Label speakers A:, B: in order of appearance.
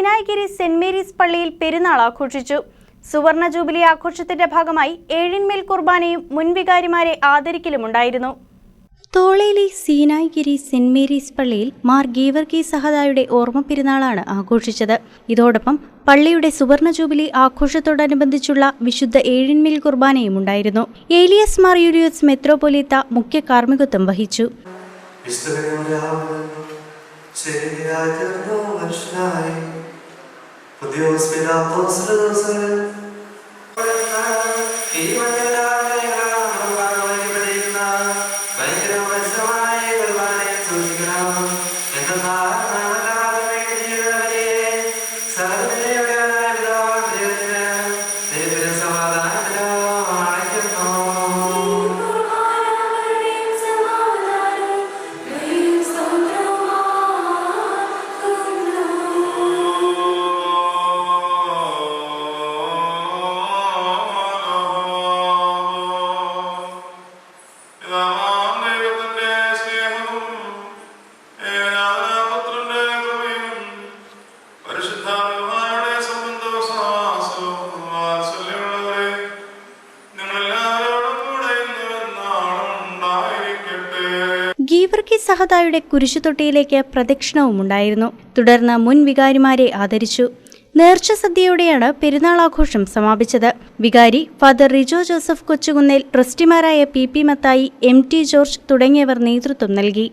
A: സീനായ്ഗിരി saint Mary's പള്ളിയിൽ പെരുന്നാൾ ആഘോഷിച്ചു. സുവർണ ജൂബിലി ആഘോഷത്തിന്റെ ഭാഗമായി ഏഴിന്മേൽ കുർബാനയും മുൻവികാരിമാരെ ആദരിക്കലുമുണ്ടായിരുന്നു. തോളയിലെ സീനായ്ഗിരി സെന്റ് മേരീസ് പള്ളിയിൽ മാർ ഗീവർഗി സഹദായുടെ ഓർമ്മ പെരുന്നാളാണ് ആഘോഷിച്ചത്. ഇതോടൊപ്പം പള്ളിയുടെ സുവർണ ജൂബിലി ആഘോഷത്തോടനുബന്ധിച്ചുള്ള വിശുദ്ധ ഏഴിന്മേൽ കുർബാനയും ഉണ്ടായിരുന്നു. ഏലിയസ് മാർ യൂരിയസ് മെത്രോപൊലീത്ത മുഖ്യ കാർമ്മികത്വം വഹിച്ചു.
B: വിശുദ്ധകന്യാമരാമൻ ശരിയായി തീർന്നു മനുഷ്യനായി പുതിയ
A: ഗീവർഗി സഹദായുടെ കുരിശുതൊട്ടിയിലേക്ക് പ്രദക്ഷിണവും ഉണ്ടായിരുന്നു. തുടർന്ന് മുൻ വികാരിമാരെ ആദരിച്ചു. നേർച്ച സദ്യയോടെയാണ് പെരുന്നാൾ ആഘോഷം സമാപിച്ചത്. വികാരി father Rijo Joseph Kochukunnel ട്രസ്റ്റിമാരായ P P Mathai M T George തുടങ്ങിയവർ നേതൃത്വം നൽകി.